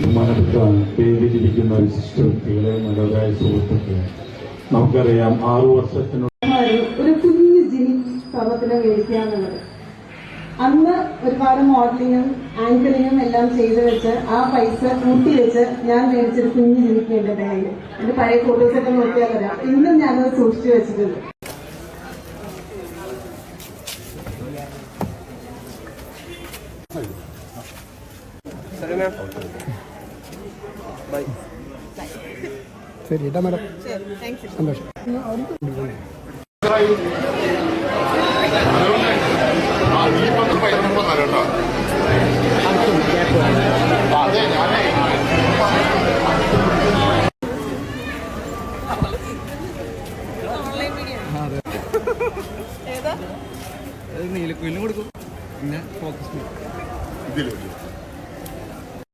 ബഹുമാനപ്പെട്ട പേരിലിരിക്കുന്ന വിശിഷ്ട വ്യക്തികളെ മനോരായ സുഹൃത്തുക്കളെ നമുക്കറിയാം ആറു വർഷത്തിനുള്ളിൽ ഒരു കുഞ്ഞു ജിനി സർവത്തിനെ മേടിക്കുക എന്നുള്ളത് അന്ന് ഒരുപാട് മോഡലിങ്ങും ആങ്കറിങ്ങും എല്ലാം ചെയ്തു വെച്ച് ആ പൈസ കൂട്ടി വെച്ച് ഞാൻ മേടിച്ചൊരു കുഞ്ഞു ജിനിക്ക് എന്റെ ബാഗ് എന്റെ പഴയ ഫോട്ടോസൊക്കെ നോക്കിയാൽ വരാം ഇന്നും ഞാനത് സൂക്ഷിച്ചു വെച്ചിട്ടുണ്ട്. ശരി ഇട്ടാ മാഡം. സന്തോഷം. നീലക്കുയിലും കൊടുക്കും. പിന്നെ ഫോക്കസ് ഇതിൽ